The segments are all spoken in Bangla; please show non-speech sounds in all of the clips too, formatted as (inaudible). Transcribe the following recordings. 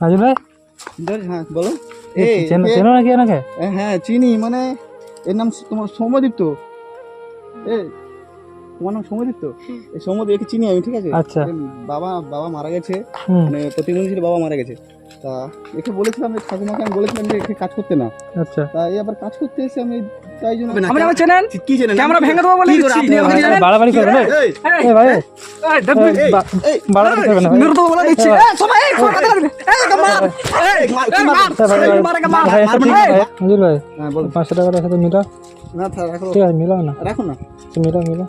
নাজির ভাই? হ্যাঁ বলো। চেনো নাকি এনাকে? হ্যাঁ চিনি মানে এর নাম তোমার সৌম্যদীপ্ত। এ তোমার নাম এই সৌম্যদীপ একে চিনি আমি ঠিক আছে? আচ্ছা। বাবা বাবা মারা গেছে। মানে প্রতিবন্ধী ছিল বাবা মারা গেছে। তা একে বলেছিলাম যে ঠাকুমাকে আমি বলেছিলাম যে একে কাজ করতে না। আচ্ছা। তা এই আবার কাজ করতে এসে আমি তাই জন্য আপনি আমার চেনেন? কি চেনেন? ক্যামেরা ভেঙে দেবো বলে। আপনি আমাকে জানেন? বাড়াবাড়ি করবেন? এই, ভাই। এই, বাড়াবাড়ি করবেন মেরে দেবো বলে দিচ্ছি। এই, এই, কথা বলবি। এই, মার। এই, মার, মার। ভাই, মার, মার। হ্যাঁ বলো পাঁচশো টাকার সাথে মিলাও না থাক, রাখো। ঠিক আছে মিলাও না। রাখো না। আচ্ছা, মিলাও মিলাও।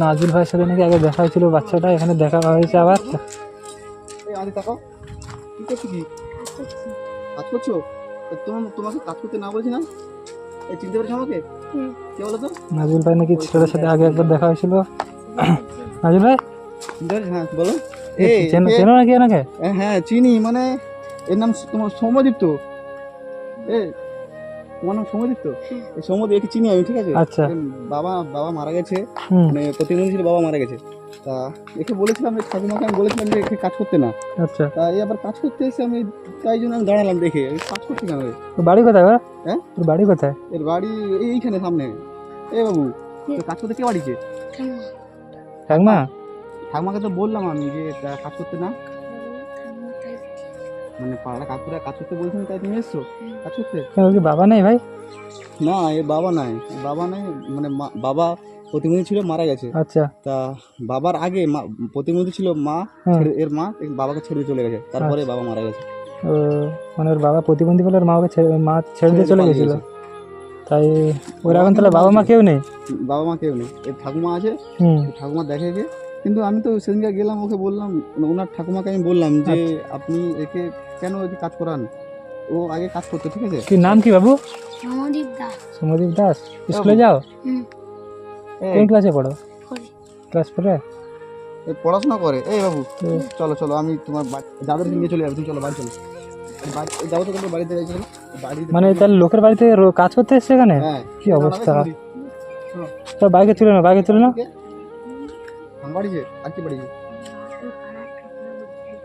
নাজুল ভাইয়ের সাথে নাকি আগে দেখা হয়েছিল বাচ্চাটা এখানে দেখা হয়েছে আবার। কাজ করছ? তোমাকে কাজ করতে না বলছি না? এই চিনতে পেরেছ আমাকে? কে বলো তো? নাজুল ভাই নাকি ছেলেটার সাথে আগে একবার দেখা হয়েছিল। নাজুল ভাই? হ্যাঁ বলো। চেনো চেনো নাকি এনাকে হ্যাঁ চিনি মানে এর নাম তোমার সৌম্যদীপ্ত। এ তোমার নাম সৌম্যদীপ্ত এই সৌম্যদীপ একে চিনি আমি ঠিক আছে? আচ্ছা। বাবা বাবা মারা গেছে। মানে প্রতিবন্ধী ছিল বাবা মারা গেছে। তা একে বলেছিলাম যে ঠাকুমাকে আমি বলেছিলাম যে একে কাজ করতে না। আচ্ছা। তা এই আবার কাজ করতে এসে আমি তাই জন্য আমি দাঁড়ালাম দেখে। এই কাজ করছি কেন বাড়ি কোথায় হ্যাঁ? তোর বাড়ি কোথায়? এর বাড়ি এই- এইখানে সামনে। এ বাবু তো কাজ করতে কে বাড়িছে? ঠাকমা। ঠাকুমাকে তো বললাম আমি যে কাজ করতে না। মানে পাড়া কাকুরা করতে বলছেন তাই তুমি এসছো? কাজ করতে কেন, কি বাবা নেই ভাই? না এ বাবা নাই। বাবা নাই মানে মা- বাবা প্রতিবন্ধী ছিল মারা গেছে। আচ্ছা। তা বাবার আগে মা প্রতিবন্ধী ছিল মা এর মা বাবাকে ছেড়ে দিয়ে চলে গেছে। তারপরে বাবা মারা গেছে। ও মানে ওর বাবা প্রতিবন্ধী বলে ওর মা ওকে ছেড়ে মা ছেড়ে দিয়ে চলে গেছিল? তাই ওর এখন তাহলে বাবা মা কেউ নেই? বাবা মা কেউ নেই। এর ঠাকুমা আছে। ঠাকুমা দেখে গে কিন্তু আমি তো সেদিনকে গেলাম ওকে বললাম মানে ওনার ঠাকুমাকে আমি বললাম যে আচ্ছা। আপনি একে কেন একে কাজ করান? ও আগে কাজ করতো ঠিক আছে? কি নাম কি বাবু? সমদীপ দাস। সমদীপ দাস। স্কুলে যাও? কোন ক্লাসে পড়ো? ক্লাস ফোরে? পড়াশোনা করে। এই বাবু চলো চলো আমি তোমার যাদেরকে নিয়ে চলে যাব। তুমি চলো বাড়ি চলো। যাব তো তোমার বাড়িতে যাই চলো। মানে তাহলে লোকের বাড়িতে রো- কাজ করতে এসছে এখানে? হ্যাঁ। কি অবস্থা? বাইকে তুলে না বাইকে তুলে না আমার আর কি বাড়িতে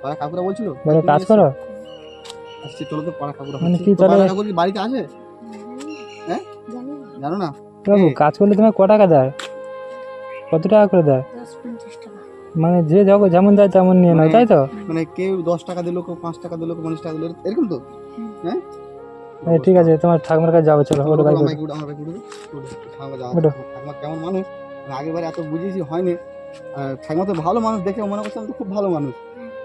পাড়া কাকুরা বলছিল বলে কাজ করো? আসছে চলো তো পাড়া কাকুরা। মানে। কি তাহলে- পাড়া কাকু কি বাড়িতে আছে? হ্যাঁ? জানো না? বাবু কাজ করলে তোমার ক টাকা দেয়? কত টাকা করে দেয়? টাকা। মানে যে যখন যেমন দেয় তেমন নিয়ে নাও মানে- তাই তো? মানে কেউ দশ টাকা দিল কেউ পাঁচ টাকা দিল কেউ পঞ্চাশ টাকা দিল এরকম তো? হ্যাঁ। এই ঠিক আছে তোমার ঠাকুমার কাছে যাব চলো ওটা কেমন মানুষ? মানে আগের বারে এত বুঝিয়েছি হয়নি। ঠাকুমা তো ভালো মানুষ দেখে মনে করছিলাম তো খুব ভালো মানুষ।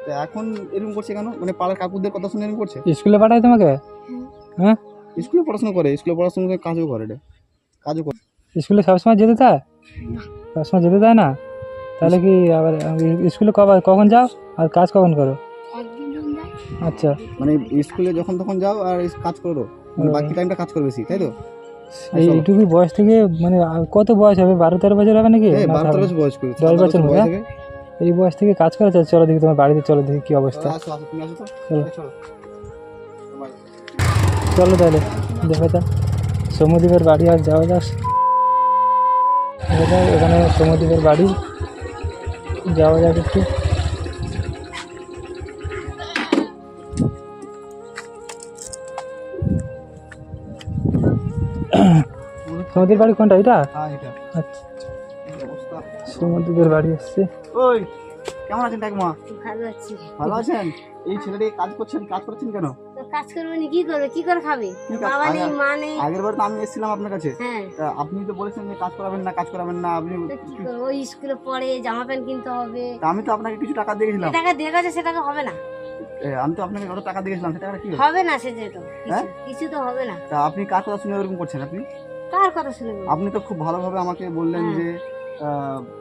তো এখন এরকম করছে কেন? মানে পাড়ার কাকুদের কথা শুনে এরকম করছে? স্কুলে পাঠাই তোমাকে? হ্যাঁ। স্কুলে পড়াশোনা করে স্কুলে পড়াশোনা করে কাজও করে রে। কাজও করে। স্কুলে সবসময় যেতে দেয় সবসময় যেতে দেয় না? তাহলে কি আবার স্কুলে কবার কখন যাও? আর কাজ কখন করো? আচ্ছা। মানে স্কুলে যখন তখন যাও আর কাজ করো। মানে বাকি টাইমটা কাজ করবে বেশি তাই তো। এইটুকু বয়স থেকে মানে কত বয়স হবে? বারো তেরো বছর হবে নাকি? বারো তেরো বছর বয়স দশ বছর হবে? এই বয়স থেকে কাজ করে চলো, চলো দেখি তোমার বাড়িতে চলো দেখি কি অবস্থা। চলো। চলো। তাহলে দেখা যাক। সমুদ্রের বাড়ি আর যাওয়া যাক। দেখা যাক এখানে সমুদ্রের বাড়ি। যাওয়া যাক একটু। সমুদ্রের বাড়ি কোনটা? এটা হ্যাঁ আচ্ছা। এই সমুদ্রের বাড়ি আসছে। ওই কেমন আছেন ঠাকুমা? ভালো আছি। ভালো আছেন? এই ছেলেটি কাজ করছেন কাজ করছেন কেন? কাজ করবে না কি করবে? কি করে খাবে? কাজ? বাবা নেই মা নেই। আগের বার তো আমি এসেছিলাম আপনার কাছে। হ্যাঁ। তা আপনি তো বলেছেন যে কাজ করাবেন না কাজ করাবেন না আপনি তো ওই স্কুলে পড়ে জামা প্যান্ট কিনতে হবে। তা আমি তো আপনাকে কিছু টাকা দিয়ে গেছিলাম। টাকা দিয়ে গেছে সে টাকা হবে না। আমি তো আপনাকে কত টাকা দিয়ে গেছিলাম সে টাকাটা কি? হবে না সে যেটা হ্যাঁ? কিছু কিছু তো হবে না। তা আপনি কার কথা শুনে ওরকম করছেন আপনি? কার কথা শুনে আপনি তো খুব ভালোভাবে আমাকে বললেন হ্যাঁ। যে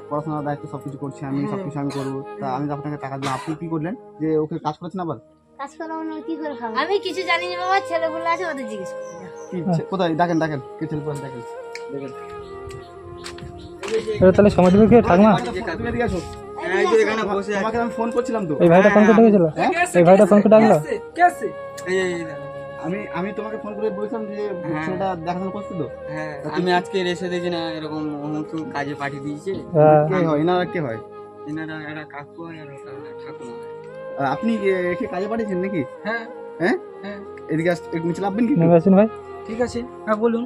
পড়াশোনার দায়িত্ব সবকিছু করছি আমি হ্যাঁ। সবকিছু আমি করব। তা আমি তো আপনাকে টাকা দিলাম। আপনি কি করলেন? যে ওকে কাজ করেছেন আবার? কাজ করা কি করে খাব? আমি কিছু জানি না বাবা ছেলেগুলো আছে ওদের জিজ্ঞেস। কি কোথায়? ডাকেন ডাকেন কে ছেলে ডাকেন তাহলে সমাধিপুরকে ঠাকুমা তুমি এদিকে আসো। তোমাকে আমি ফোন করছিলাম তো। এই ভাইটা ফোন করে গেছিল? এই ভাইটা ফোন করে ডাকলো আমি আমি তোমাকে ফোন করে বলছিলাম যে ছেলেটা দেখাশোনা করছে তো। হ্যাঁ আমি আজকে এসে দেখি না এরকম অমুক কাজে পাঠিয়ে দিয়েছে। হ্যাঁ, কে হয়? এনারা কে হয়? এনারা একটা কাকু হয় আর ঠাকুমা। আপনি একে কাজে পাঠিয়েছেন নাকি? হ্যাঁ। হ্যাঁ? হ্যাঁ। এদিকে একটু নিচে লাভবেন কি? ভাই। ঠিক আছে। হ্যাঁ বলুন।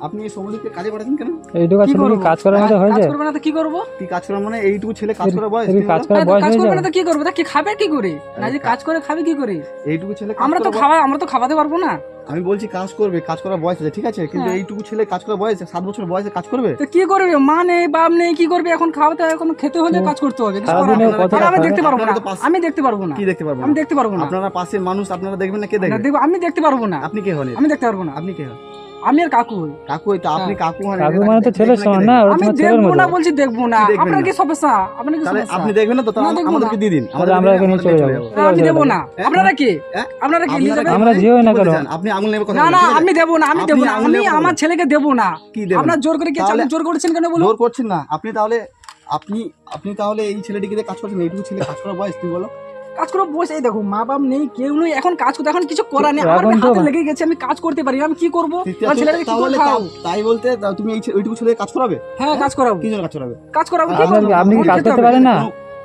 আপনি এই সমুদ্রকে কাজে পাঠাচ্ছেন কেন? এইটুকু কাজ করার মতো কাজ করবে না তো কি করব? কি কাজ করার মানে এইটুকু ছেলে কাজ করার বয়স কি কাজ করার হ্যাঁ, বয়স কাজ করবে না তো কি করবে? তা কি খাবে কি করে? না যে কাজ করে খাবে কি করে? এইটুকু ছেলে আমরা তো খাওয়া আমরা তো খাওয়াতে পারব না। আমি বলছি কাজ করবে কাজ করার বয়স আছে ঠিক আছে? কিন্তু হ্যাঁ। এইটুকু ছেলে কাজ করার বয়স সাত বছর বয়সে কাজ করবে? তো কি করবে? মা নেই বাপ নেই কি করবে? এখন খাওয়াতে এখন খেতে হলে কাজ করতে হবে আমি দেখতে পারব না। আমি দেখতে পারব না। কি দেখতে পারব আমি দেখতে পারব না। আপনারা পাশের মানুষ আপনারা দেখবেন না কে না, দেখবে আমি দেখতে পারব না। আপনি কে হন? আমি দেখতে পারব না। আপনি কে হন? আমি আর কাকু হই। কাকু হয়তো আপনি কাকু হন কাকু মানে তো দেখবেন ছেলের সমান না ওরা তোমার ছেলের দেখব মতো। না বলছি দেখব না। দেখবেন আপনার কি সমস্যা? আপনার কি সমস্যা? আপনি দেখবেন না তো আমাদেরকে দিয়ে দিন। আমরা এখানে চলে যাব। না, আমি দেবো না। হ্যাঁ? আপনারা কি? হ্যাঁ? আপনারা কি নিয়ে যাবেন? আমরা যেও না? আপনি আঙুল নেবে কথা না না আমি দেবো না আমি দেবো না। আমি আমার ছেলেকে দেবো না। আপনার জোর করে কি তাহলে- জোর করেছেন কেন বলুন? জোর করছেন না। আপনি তাহলে আপনি আপনি তাহলে এই ছেলেটিকে কাজ করছেন? এইটুকু ছেলে কাজ করার বয়স তুমি বলো। কাজ করে বসে। এই দেখো মা বাপ নেই কেউ নেই এখন কাজ করতে এখন কিছু করার নেই। আমার হাতে লেগে গেছে আমি কাজ করতে পারি আমি কি করব? করে তাই বলতে তুমি এই ওইটুকু ছেলে কাজ করাবে? হ্যাঁ কাজ করাবো। কি কাজ করাবে? কাজ করাবো আপনি কি কাজ করতে পারেন না?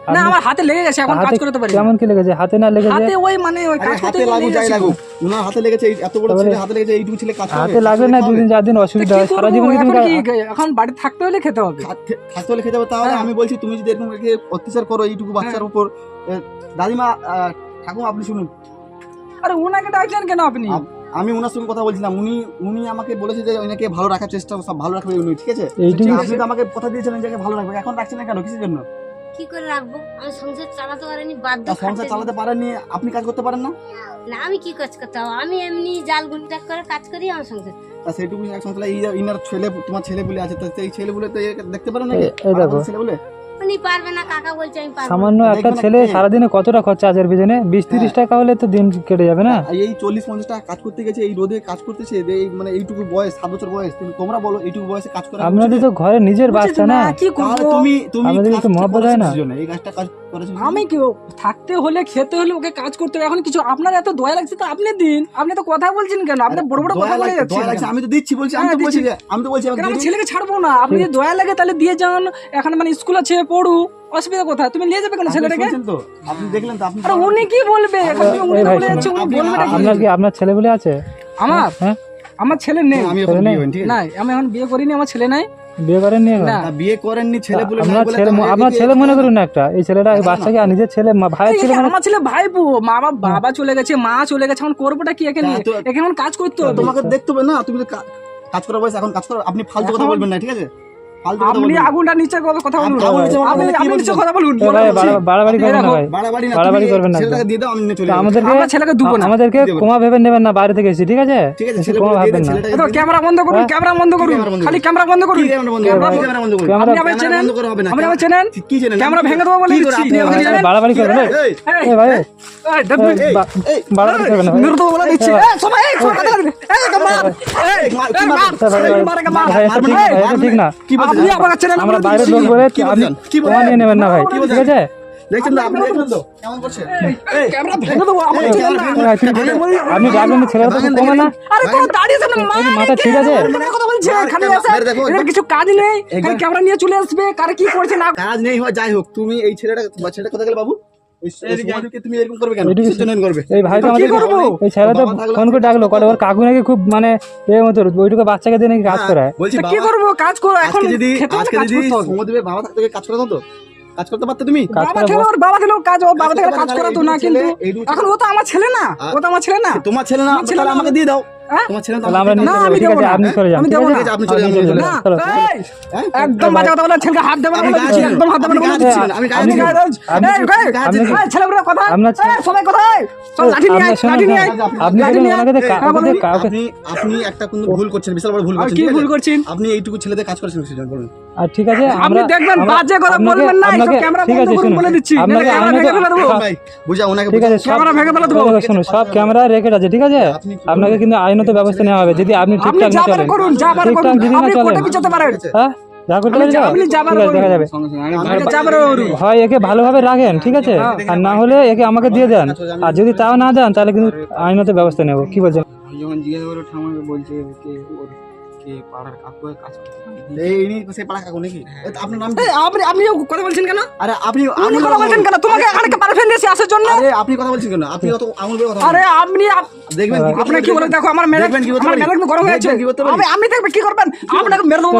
না আমার হাতে লেগে গেছে এখন কাজ করতে পারি কেমন কি লেগেছে? হাতে না লেগেছে? হাতে ওই মানে ওই কাজ করতে হাতে লাগুক যাই গেছে। লাগুক। ওনার হাতে লেগেছে এই- এত বড় ছেলে হাতে লেগেছে এইটুকু ছেলে কাজ করবে। হাতে লাগবে না দুদিন চার দিন অসুবিধা হয় সারা জীবন কি এখন তুমি এখন বাড়ি থাকতে হলে খেতে হবে। খাতে- থাকতে হলে খেতে হবে তাহলে হ্যাঁ। আমি বলছি তুমি যদি এরকম অত্যাচার করো এইটুকু বাচ্চার উপর এ, দাদিমা ঠাকুমা আপনি শুনুন। আরে ওনাকে ডাকছেন কেন আপনি? আমি ওনার সঙ্গে কথা বলছিলাম। উনি উনি আমাকে বলেছে যে ওনাকে ভালো রাখার চেষ্টা সব ভালো রাখবে উনি ঠিক আছে? আপনি তো আমাকে কথা দিয়েছিলেন যে ভালো রাখবে এখন রাখছেন না কেন? কিসের জন্য? কি করে রাখব? আমি সংসার চালাতে পারিনি বাধ্য সংসার চালাতে পারেননি আপনি কাজ করতে পারেন না? না আমি কি কাজ করতে হবে আমি এমনি জাল গুলটাক করে কাজ করি আমার সংসার। তা সেইটুকু সংসার ইনার ছেলে তোমার ছেলে বলে আছে তা এই ছেলে বলে তো দেখতে পারেন না। ছেলে বলে উনি পারবেন না কাকা বলছে আমি পারব। সামান্য একটা ছেলে আপনি- সারাদিনে কতটা খরচা আজের পিছনে? বিশ তিরিশ টাকা হলে তো দিন কেটে যাবে না? এই চল্লিশ পঞ্চাশ টাকা কাজ করতে গেছে এই রোদে কাজ করতেছে এই মানে এইটুকু বয়স সাত বছর বয়স তুমি তোমরা বলো এইটুকু বয়সে কাজ করা আপনাদের তো ঘরে নিজের বাচ্চা না। কি করব? তুমি তুমি আমাদের কাজটা মহব্বত হয় না? এই কাজটা কাজ করেছ কিসের আমি কি থাকতে হলে খেতে হলে ওকে কাজ করতে হবে। এখন কিছু আপনার এত দয়া লাগছে তো আপনি দিন। আপনি তো কথা বলছেন কেন? আপনি বড় বড় কথা বলে যাচ্ছেন? আমি তো দিচ্ছি বলছি আমি হ্যাঁ, তো বলছি আমি তো বলছি দিন। ছেলেকে ছাড়বো না? আপনি যদি দয়া লাগে তাহলে দিয়ে যান। এখানে মানে স্কুল আছে পড়ু। অসুবিধা কোথায়? তুমি নিয়ে যাবে কেন ছেলেটাকে? তো? আপনি দেখলেন তো আপনি আরে উনি কি বলবে? উনি বলে যাচ্ছে উনি বলবে আপনার কি আপনার ছেলে বলে আছে? আমার? হ্যাঁ? আমার ছেলে নেই। আমি এখন ছেলে বিয়ে নেই? হইনি, ঠিক আছে? নাই আমি এখন বিয়ে করিনি আমার ছেলে নাই। বিয়ে করেননি এখন? না। তা বিয়ে করেননি ছেলে বলে আপনার ছেলে আপনার ছেলে মনে করুন না একটা। এই ছেলেটা এই বাচ্চাকে নিজের ছেলে মা- ছেলে মানে আমার ছেলে ভাইপো মা বাবা বাবা চলে গেছে মা চলে গেছে এখন করবোটা কি এখানে? এখন কাজ করতে হবে। তোমাকে দেখতে হবে না তুমি কাজ করার বয়স এখন কাজ করো আপনি ফালতু কথা বলবেন না ঠিক আছে? আপনি আগুনটা নিচে কথা বলুন আপনি আপনি নিচে কথা বলুন বাড়াবাড়ি করবেন না ভাই বাড়াবাড়ি না বাড়াবাড়ি তুমি করবেন না ছেলেটাকে দিয়ে দাও আমি চলে যাব আমাদেরকে আমার ছেলেকে দুবো না আমাদেরকে কোমা ভেবে নেবেন না বাইরে থেকে ঠিক আছে ঠিক আছে ছেলে কোমা বলে দিয়ে ভাববেন দেন, না ক্যামেরা বন্ধ করুন হ্যাঁ? ক্যামেরা বন্ধ করুন খালি ক্যামেরা বন্ধ করুন ক্যামেরা বন্ধ ক্যামেরা করব? বন্ধ- ক্যামেরা বন্ধ করব? ক্যামেরা- আপনি ক্যামেরা চেনেন বন্ধ করে হবে না। আপনি আমার চেনেন কি চেনেন? ক্যামেরা ভেঙে দেবো বলে দিচ্ছি। করে আপনি আমাকে এই, চেনেন? বাড়াবাড়ি করবেন এই, এই, ভাই এই, দেখুন, এই, বাড়াবাড়ি করবেন না মেরে দেবো বলে দিচ্ছি এই, এই, এই, কথা লাগবে। এই, মার। এই, মার, মার। মার? ভাই, ভাই, এই, মার, একে মার। ভাই, এটা ঠিক না, কি? আপনি আমার আমরা বাইরে লোক বলে কি বলছেন? কি বলেন নিয়ে নেবেন না ভাই ঠিক আছে? দেখছেন তো আপনি দেখলেন তো? কেমন করছে এই, ক্যামেরা ভেঙে দেবো আমার এই, চেনেন না। ক্যামেরা ভেঙে আপনি- দেবো। আপনি- আপনি ডাকবেন না, ছেলেরা তো কমে না। আরে কোনো দাঁড়িয়েছে না মাথা ঠিক আছে? কথা বলছে? খালি আছে। মার, কিছু কাজ নেই। খালি ক্যামেরা নিয়ে চলে আসবে। কার কি করছে না কাজ নেই হয় যাই হোক তুমি এই ছেলেটা ছেলেটা কোথায় গেলে বাবু? খুব মানে ওইটুকু বাচ্চাকে দিয়ে নাকি কাজ হ্যাঁ, করায়। কি করব? কাজ করো এখন যদি বাবা থাকতে কাজ করতো তো। কাজ করতে পারতে তুমি? কাজ বাবা করা ওর বাবা ছিল কাজ ওর বাবা থেকে কাজ করাতো না কিন্তু এখন ও তো আমার ছেলে না ও তো আমার ছেলে না। তোমার ছেলে না আমার ছেলে আমাকে দিয়ে দাও? তোমার ছেলে আমরা ঠিক আছে আপনি চলে যান। ঠিক আছে? চলে যান, চলে? একদম বাজে কথা বলে ছেলেকে হাত না। একদম হাত না আমি এই, সবাই কোথায়? সব লাঠি নিয়ে আয়, লাঠি নিয়ে আয়। ওনাকে কাউকে কাউকে একটা কিন্তু ভুল করছেন বিশাল বড় ভুল করছেন। কি ভুল আছে? করছেন? আপনি এইটুকু ছেলেদের কাজ করেছেন সেজন বলুন আর ঠিক আছে আমরা দেখবেন বাজে কথা আপনাকে- বলবেন না এইসব ক্যামেরা ঠিক বন্ধ করুন বলে দিচ্ছি। ক্যামেরা ভেঙে ফেলে দেবো। ভাই বুঝা ওনাকে ঠিক আছে ক্যামেরা ভেঙে ফেলে দেবো। সব ক্যামেরা রেকর্ড আছে ঠিক আছে আপনাকে কিন্তু আইনত ব্যবস্থা নেওয়া হবে যদি আপনি ঠিকঠাক না চলেন। করুন যা পারেন ঠিকঠাক করুন। যদি না আপনি চলেন। কোর্টে পিছাতে পারেন। হ্যাঁ? যা করতে দেখা যাবে। হয় একে ভালোভাবে রাখেন ঠিক আছে? আর না হলে একে আমাকে দিয়ে দেন। আর যদি তাও না দেন তাহলে কিন্তু আইনত ব্যবস্থা নেব। কি বলছেন? যখন জিজ্ঞাসা করল ঠাকুমাকে বলছে কে ওর কে পাড়ার কাকু কাজ আপনি আপনি কথা বলছেন কেন? আরে আপনি আপনি কথা বলছেন কেন? তোমাকে এখানে পারফেন আসার জন্য? আরে আপনি কথা বলছেন কেন? আপনি অত আঙুল। আরে আপনি আপ- দেখবেন কি আপনার কি পারি, বলে দেখো আমার মেরে দেখবেন কি করতে পারি? মেরে গরম হয়েছে দেখবেন কি করতে পারি? আমি আমি দেখবে কি করবেন আপনাকে মেরে দেবো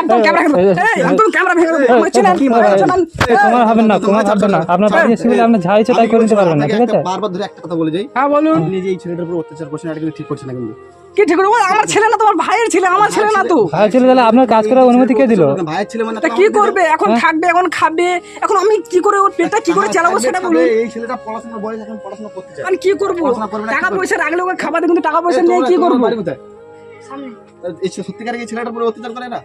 একদম ক্যামেরা ভেঙে দেবো। এই, একদম ক্যামেরা ভেঙে দেবো আমার কি আমার বলে? চিনেন এই, তোমার হবে না তোমার হবে না আপনার বাড়ি এসে বলে আপনি যা ইচ্ছে তাই করে নিতে পারবেন না ঠিক আছে বারবার ধরে একটা কথা বলে যাই হ্যাঁ বলুন আপনি যে এই ছেলেটার উপর অত্যাচার করছেন এটা কিন্তু ঠিক করছেন না কিন্তু কি ঠিক করব আমার ছেলে না তোমার ভাইয়ের ছেলে আমার ছেলে না তো ছেলে তাহলে আপনার কাজ করার অনুমতি কে দিল ভাইয়ের ছেলে মানে তা কি করবে এখন থাকবে এখন খাবে এখন আমি কি করে ওর পেটটা কি করে চালাবো সেটা বলুন এই ছেলেটা পড়াশোনার বয়স এখন পড়াশোনা করতে চায় আমি কি করব পড়াশোনা টাকা পয়সা রাখলে ওকে খাবার কিন্তু টাকা পয়সা নিয়ে কি করব? বাড়ি কোথায়? সত্যিকার এই ছেলেটার উপরে অত্যাচার করে না?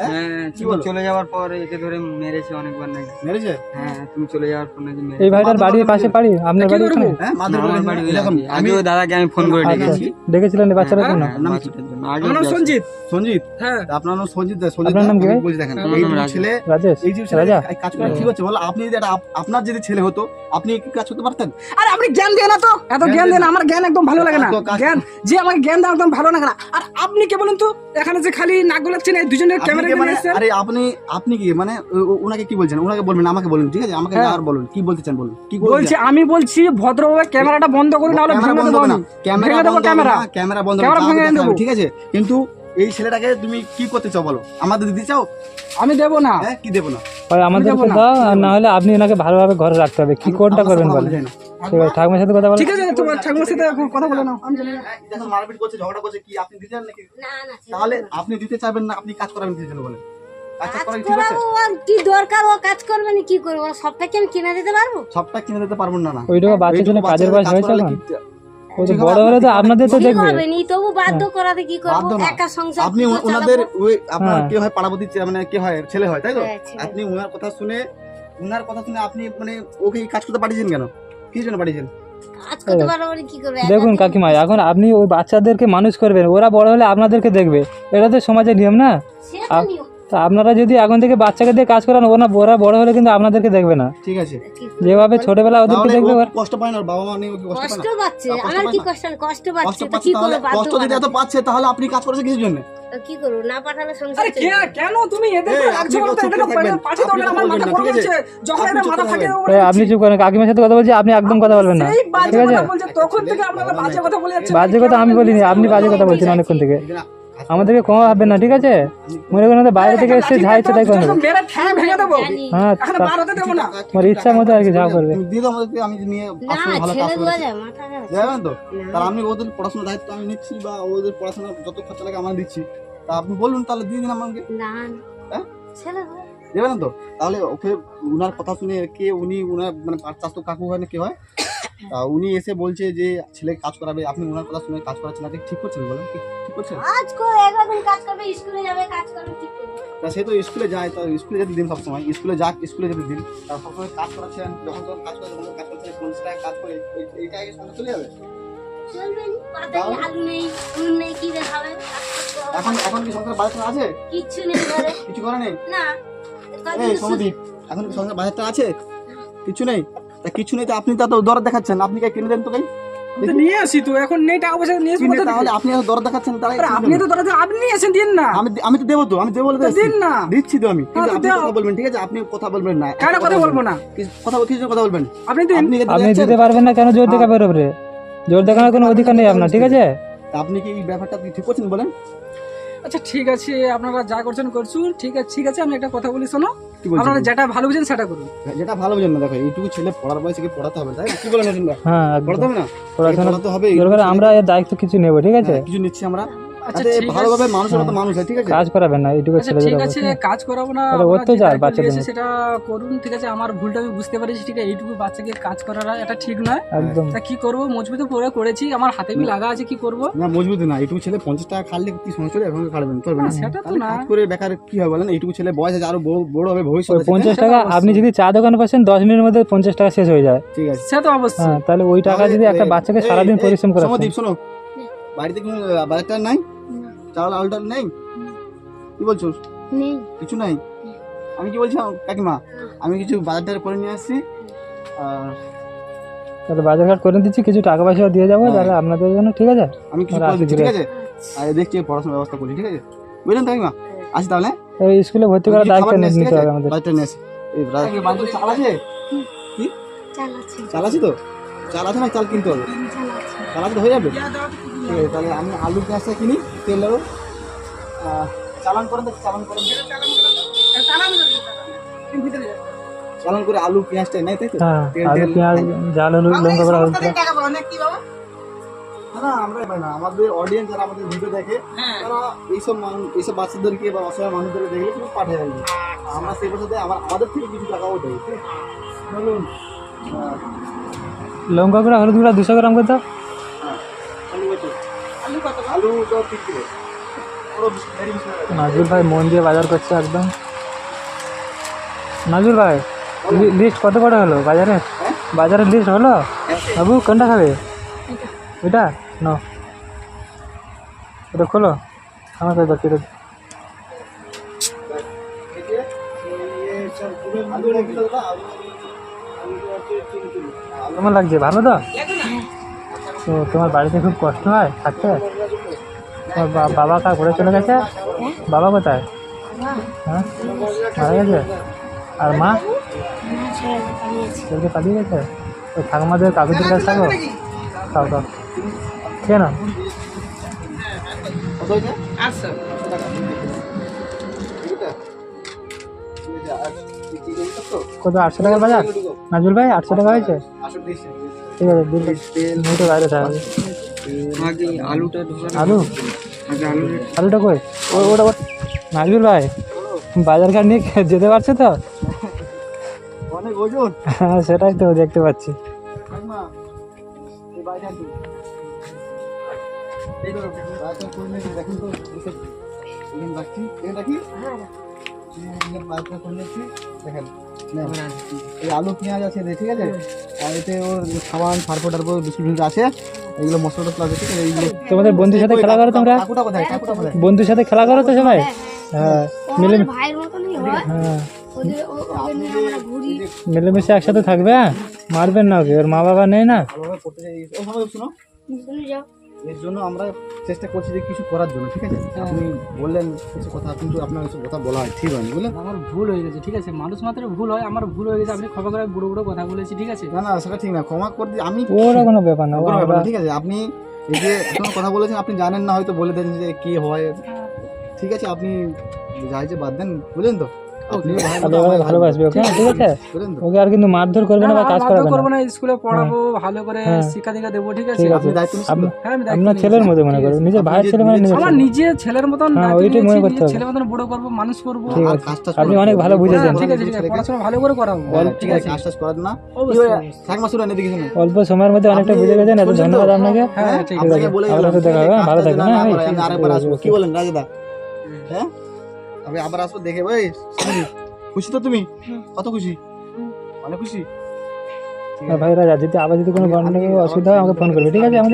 হ্যাঁ তুমি চলে যাওয়ার পর একে ধরে মেরেছে অনেকবার নাকি? মেরেছে? হ্যাঁ তুমি চলে যাওয়ার পর নাকি এই ভাইটার বাড়ির পাশে বাড়ি আপনার বাড়ি ওখানে? হ্যাঁ আমার বাড়ি এরকম আমি আমি দাদাকে আমি ফোন করে। ডেকেছি ডেকেছিলেন এই বাচ্চাটার জন্য? নাম কি? বাচ্চাটার জন্য। আগেও আমার নাম সঞ্জিত? সঞ্জিত হ্যাঁ আপনার নাম সঞ্জিত। দা, সঞ্জিত আপনার নাম কি বলছি দেখেন এই নাম যে রাজেশ। ছেলে রাজেশ। এই যে রাজা। কাজ করে ঠিক আছে বলো আপনি যদি আপনার যদি ছেলে হতো আপনি কি কাজ করতে পারতেন? আরে আপনি জ্ঞান দেন না তো। এত জ্ঞান দেন। আমার জ্ঞান একদম ভালো লাগে না। জ্ঞান যে আমাকে জ্ঞান দেন একদম ভালো লাগে না। আর আপনি কে বলুন তো? এখানে যে খালি নাক গোলাচ্ছেন এই দুজনের ক্যামেরা মানে? আরে আপনি আপনি কি মানে ওনাকে কি বলছেন? ওনাকে বলবেন আমাকে বলুন ঠিক আছে? আমাকে হ্যাঁ। আর বলুন কি বলতে চান বলুন? কি বলছি আমি বলছি ভদ্রভাবে ক্যামেরাটা বন্ধ করুন নাহলে ক্যামেরা বন্ধ না ক্যামেরা বন্ধ ক্যামেরা বন্ধ ঠিক আছে? কিন্তু এই ছেলেটাকে তুমি কি করতে চাও বলো? আমাদের দিতে চাও? আমি দেবো না। হ্যাঁ কি দেবো না? হয় যাব না। দাও আর না হলে আপনি ওনাকে ভালোভাবে ঘরে রাখতে হবে। কি কোনটা আমার করবেন সাথে বলেন? বলতে চাই না। ঠিক আছে ঠাকুমার সাথে কথা বলেন। ঠিক আছে তোমার ঠাকুমার সাথে এখন কথা বলে নাও। আমি জানি না। হ্যাঁ, দেখো মারপিট করছে ঝগড়া করছে কি আপনি দিতে চান নাকি? না না তাহলে আপনি দিতে চাইবেন না আপনি কাজ করাবেন দিতে চান বলেন। কাজ কাজ করা কি ঠিক আছে? করাবো আর কি দরকার ও কাজ করবে না কি করব? সবটা কি আমি কিনে দিতে পারব? সবটা কিনে দিতে পারবেন না না। ওইটুকু বাচ্চার এইটুকু জন্য কাজের বয়স কাজ হয়েছে করালে এখন? কি- বড় হলে তো আপনাদের তো কি দেখবে। হবে নি তবু বাধ্য করাতে কি বাধ্য একা সংসার আপনি ওনাদের আপনার হ্যাঁ। কে হয় পাড়াপতি মানে কে হয় ছেলে হয় তাই তো? হ্যাঁ, আপনি ওনার কথা শুনে ওনার কথা শুনে আপনি মানে ওকে কাজ করতে পাঠিয়েছেন কেন? কি জন্য পাঠিয়েছেন? কাজ করতে পারব না কি করব? একা দেখুন কাকিমা এখন আপনি ওই বাচ্চাদেরকে মানুষ করবেন ওরা বড় হলে আপনাদেরকে দেখবে। এটা তো সমাজের নিয়ম না? তো আপনারা যদি এখন থেকে বাচ্চাকে দিয়ে কাজ করান ওরা ওরা বড় হলে কিন্তু আপনাদেরকে দেখবে না। ঠিক আছে। যেভাবে ছোটবেলা ওদেরকে দেখবে কষ্ট পায় না বাবা মা নেই কষ্ট পায় কষ্ট পাচ্ছে। আমার কি কষ্ট কষ্ট কষ্ট পাচ্ছে। তো কি করব? কষ্ট যদি এত পাচ্ছে তাহলে আপনি কাজ করেছে কিসের জন্য? কি করব? না পাঠালে সংসার আরে কে কেন তুমি? এদের রাখছো বলতো চুপ এদের পাঠিয়ে দাও না আমার মাথা গরম হচ্ছে। যখন এদের মাথা ফাটিয়ে দেবো আপনি চুপ করেন। কাকিমার সাথে কথা বলছি আপনি একদম কথা বলবেন না। ঠিক আছে? বলছে তখন থেকে আপনারা বাজে কথা বলে যাচ্ছেন বাজে কথা আমি বলিনি আপনি বাজে কথা বলছেন অনেকক্ষণ থেকে। আমাদেরকে কম হবে না ঠিক আছে মনে করেন বাইরে থেকে এসে যা ইচ্ছে তাই করে নেবে। মেরে ঠ্যাং ভেঙে দেবো জানি। হ্যাঁ তোমার ইচ্ছা মতো আর কি যা করবে আমি নিয়ে ভালো কাজ। যাবেন তো। তাহলে আমি ওদের পড়াশোনার দায়িত্ব আমি নিচ্ছি বা ওদের পড়াশোনার যত খরচা লাগে আমার দিচ্ছি তা আপনি বলুন তাহলে দিয়ে দিন আমাকে না হ্যাঁ? দেবেন তো তাহলে ওকে উনার কথা শুনে কে উনি উনার মানে পাঁচ চাষ তো কাকু হয় না কে হয় উনি এসে বলছে যে ছেলে কাজ করাবে আপনি ওনার কথা শুনে কাজ করাচ্ছেন আপনি ঠিক করছেন বলেন ঠিক ঠিক করছেন? কাজ করে একদিন কাজ করবে স্কুলে যাবে কাজ করবে ঠিক তা সে তো স্কুলে যায় তো স্কুলে যেতে দিন সবসময় স্কুলে যাক স্কুলে যেতে দিন। তা সবসময় কাজ করাচ্ছেন যখন তখন কাজ করে যখন কাজ করছেন কোন টাকা কাজ করে এইটা আগে সঙ্গে চলে যাবে? কি। এখন এখন কি সংসার বাজার আছে? কিচ্ছু নেই কিছু করে নেই? না এই সমদীপ এখন কি সংসার বাজারটা আছে? কিছু নেই? তা কিছু নেই তো আপনি তা তো দর দেখাচ্ছেন আপনি কে কিনে দেন তো ভাই? তো নিয়ে আসি তো এখন নেই টাকা পয়সা নিয়ে আসব? তাহলে আপনি এত দর দেখাচ্ছেন তাহলে আপনি তো ধরে আপনি নিয়ে দিন না। আমি আমি তো দেবো তো আমি দেবো বলে তো তো দিন না। দিচ্ছি তো আমি। কিন্তু আপনি কথা বলবেন ঠিক আছে? আপনি কথা বলবেন না। কেন কথা বলব না? কি- কথা কিছু কথা বলবেন। আপনি দিন। আপনি আপনি দিতে পারবেন না কেন জোর দেখাবেন ওপরে জোর দেখানোর কোনো অধিকার নেই আপনার ঠিক আছে? আপনি কি এই ব্যাপারটা কি ঠিক করছেন বলেন? আচ্ছা ঠিক আছে আপনারা যা করছেন করছুন ঠিক আছে ঠিক আছে আমি একটা কথা বলি শোনো। আপনারা যেটা ভালো বুঝেন সেটা করুন। যেটা ভালো বুঝেন না দেখো এইটুকু ছেলে পড়ার বয়সে কি পড়াতে হবে তাই কি বলেন হ্যাঁ পড়াতে হবে না? পড়াতে হবে আমরা এর দায়িত্ব কিছু নেব ঠিক আছে? হ্যাঁ, কিছু নিচ্ছি আমরা। আচ্ছা। ভালোভাবে মানুষ হয় ঠিক আছে? কাজ করাবেন না এইটুকু আচ্ছা ঠিক আছে কাজ করাবো না অত্যাচার বাচ্চাদের সেটা করুন ঠিক আছে? আমার ভুলটা আমি বুঝতে পারছি ঠিক আছে? এইটুকু বাচ্চাকে কাজ করাটা এটা ঠিক নয়। একদম। তা কি করব? মজবুত করে করেছি আমার হাতে বি লাগা আছে কি করব? না মজবুত না এইটুকু ছেলে পঞ্চাশ টাকা কি সমস্যা এখন চলবে না। সেটা তো না। কাজ করে বেকার কি হবে বলেন? এইটুকু ছেলে বয়স আছে আরও বড় বড় হবে ওই পঞ্চাশ টাকা আপনি যদি চা দোকান পাচ্ছেন দশ মিনিটের মধ্যে পঞ্চাশ টাকা শেষ হয়ে যায়। ঠিক আছে। সে তো অবশ্যই। হ্যাঁ তাহলে ওই টাকা যদি একটা বাচ্চাকে সারাদিন পরিশ্রম করে সমদীপ শোনো বাড়িতে কোনো বাজারটা নাই চাউল আলুটা নেই? কি বলছো? নেই। কিছু নাই? আমি কি বলছি কাকিমা? আমি কিছু বাজারটা করে নিয়ে আসছি। আর তাহলে বাজার ঘাট করে দিচ্ছি কিছু টাকা পয়সা দিয়ে যাব হ্যাঁ। তাহলে আপনাদের জন্য ঠিক আছে? আমি কিছু করে দিচ্ছি ঠিক আছে? আর দেখছি পড়াশোনার ব্যবস্থা করি ঠিক আছে? বুঝলেন তো কাকিমা? আসি তাহলে? এই স্কুলে ভর্তি করার দায়িত্ব নিতে হবে আমাদের। বাজারটা নিয়ে আসি। এই বাজার- চাল আছে? চালাচ্ছি চাল আছে। তো? চাল আছে না? চাল কিনতে হবে? চাল আছে তো হয়ে যাবে? ঠিক আছে তাহলে আমি আলু পেঁয়াজটা কিনি। তেল চালান করেন তো চালান করেন। চালান করে আলু পেঁয়াজটা নেই তাই তো? হ্যাঁ আলু পেঁয়াজ জাল হলুদ লঙ্কা করা হলুদ না, না আমরা পাই না। আমাদের অডিয়েন্স যারা আমাদের ভিডিও দেখে তারা এইসব মানুষ এইসব বাচ্চাদেরকে বা অসহায় মানুষদেরকে দেখলে পাঠিয়ে দেয়। আমরা সেই বছর আমার আমাদের থেকে কিছু টাকাও দেয় বলুন লঙ্কা গুঁড়া হলুদ গুঁড়া দুশো গ্রাম করে দাও। হ্যাঁ, আলু কত আলু কত আলু তো তিন কিলো। পুরো very বেশি হয়ে গেছে। নাজুর ভাই মন দিয়ে বাজার করছে একদম। নাজুর ভাই লিস্ট কত করে হলো বাজারে? বাজারের লিস্ট হলো? বাবু কোনটা খাবে? এটা। ন। এটা খোলো। আমার কাছে বাকি কেমন লাগছে? ভালো তো? তো তোমার বাড়িতে খুব কষ্ট হয় থাকতে বাবা কার ঘরে চলে গেছে? বাবা কোথায়? হ্যাঁ? মারা গেছে? আর মা? ছেলেকে পালিয়ে গেছে? ওই ঠাকুমাদের কাকুদের কাছে থাকো খাও খাও। কেন কত, আটশো টাকা। তো? বাজার? নাজুল ভাই, আটশো টাকা হয়েছে? ঠিক আছে বাইরে আগে আলুটা আলু আগে আলু আলুটা কই ও ওটা নাজুল ভাই বাজার ঘাট নিয়ে যেতে পারছে তো অনেক ওজন হ্যাঁ সেটাই তো দেখতে পাচ্ছি দেখুন এই আলু পেঁয়াজ আছে ঠিক আছে? আর এতে ওর সাবান সার্ফো টার্ফো বেশি কিছু আছে। এগুলো মশলা টসলা আছে ঠিক আছে? এইগুলো তোমাদের বন্ধুর সাথে খেলা করো তোমরা। কোথায়? বন্ধুর সাথে খেলা করো তো সবাই। হ্যাঁ। মিলে হয়। হ্যাঁ মিলেমিশে একসাথে থাকবে হ্যাঁ? মারবেন না ওকে ওর মা বাবা নেই না? পড়তে ও শুনে। যাও। এর জন্য আমরা চেষ্টা করছি যে কিছু করার জন্য ঠিক আছে? আপনি বললেন কিছু কথা কিন্তু আপনার কিছু কথা বলা হয় ঠিক হয়নি বুঝলেন? আমার ভুল হয়ে গেছে ঠিক আছে? মানুষ মাত্র ভুল হয় আমার ভুল হয়ে গেছে আপনি ক্ষমা করে বুড়ো বুড়ো কথা বলেছি ঠিক আছে? না না সেটা ঠিক না ক্ষমা করে দিই আমি ওরা কোনো ব্যাপার না ও কোনো ব্যাপার ঠিক আছে? আপনি এই যে আপনার কথা বলেছেন আপনি জানেন না হয়তো বলে দেন যে কি হয় ঠিক আছে? আপনি যাই যে বাদ দেন বুঝলেন তো? ভালোবাসবে ওকে? হ্যাঁ, ঠিক আছে? ওকে আর কিন্তু মারধর করবে না বা কাজ করাবে করব না স্কুলে পড়াবো ভালো করে হ্যাঁ। শিক্ষা দীক্ষা দেবো ঠিক আছে? হ্যাঁ আপনার ছেলের মতো মনে নিজের ভাইয়ের ছেলে মানে নিজের আমার। ছেলের মতন হ্যাঁ, ওইটাই মনে করতে হবে। ছেলের মতন বড় করব মানুষ করব। আপনি অনেক ভালো বুঝেছেন। হ্যাঁ, ঠিক আছে পড়াশোনা ভালো করে করাবো ঠিক আছে। না। অল্প সময়ের মধ্যে অনেকটা বুঝে গেছেন। এত ধন্যবাদ আপনাকে। হ্যাঁ ঠিক আছে। দেখা হবে, ভালো থাকবেন, হ্যাঁ, কি বলেন রাজদা? হ্যাঁ? আমি আবার আসব দেখে ভাই খুশি তো তুমি? কত খুশি? অনেক খুশি। ভাইরা যদি আবার যদি কোনো গন্ডগোল অসুবিধা হয় আমাকে ফোন করবে ঠিক আছে? আমি-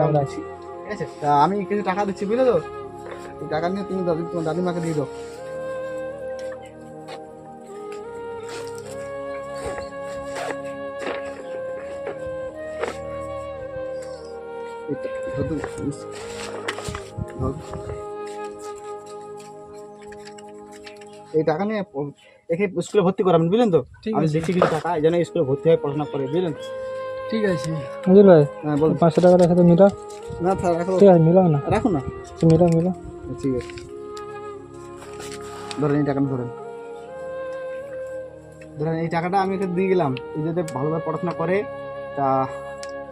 আমরা আছি। ঠিক আছে। তা আমি কিছু টাকা দিচ্ছি বুঝলে তো? টাকা নিয়ে তুমি দাদি তোমার দাদিমাকে দিয়ে দাও। এই টাকা নিয়ে একে স্কুলে ভর্তি করাবেন বুঝলেন তো? ঠিক আমি আছে। দেখছি কিছু টাকা এই জন্য স্কুলে ভর্তি হয়ে পড়াশোনা করে বুঝলেন? ঠিক আছে। বুঝল ভাই হ্যাঁ পাঁচশো টাকার সাথে মিলাও না থাক, রাখো। ঠিক আছে মিলাও না। রাখো না? মিলাও মিলাও। ঠিক আছে। ধরেন এই ধরেন। ধরেন এই টাকাটা আমি ওকে দিয়ে গেলাম। এই যাতে ভালোভাবে পড়াশোনা করে তা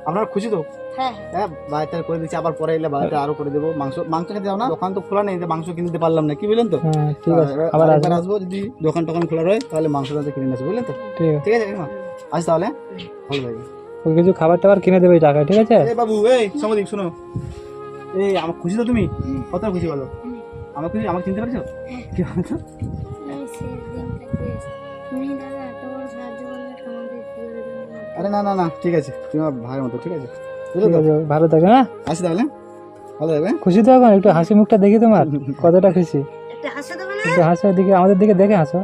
আপনারা খুশি তো? হ্যাঁ। হ্যাঁ বাড়িতে করে দিচ্ছি আবার পরে এলে বাড়িতে আরও করে দেবো। মাংস মাংস খেতে যাও না। দোকান তো খোলা নেই যে মাংস কিনতে পারলাম না কি বললেন তো? হ্যাঁ ঠিক আছে আবার আরেকবার আসব। যদি দোকান টোকান খোলা রয় তাহলে মাংস টাংস কিনে আসব বুঝলেন তো? ঠিক আছে। কাকিমা? আজ তাহলে। ভালো ওই কিছু খাবার টাবার কিনে দেবে টাকায় ঠিক আছে? এই বাবু এই সমদিক শোনো। এই আমার খুশি তো তুমি? কত খুশি বলো? আমার খুশি আমাকে চিনতে পারছ? কি বলতো? আরে না না না ঠিক আছে। তুমি আমার ভাইয়ের মতো ঠিক আছে? ভালো থাকো হ্যাঁ? আসি তাহলে? ভালো থাকবে? খুশি তো এখন? একটু হাসি মুখটা দেখি তোমার? (laughs) কতটা খুশি? একটা হাসে দেবে না একটু হাসো দিকে আমাদের দিকে দেখে হাসো।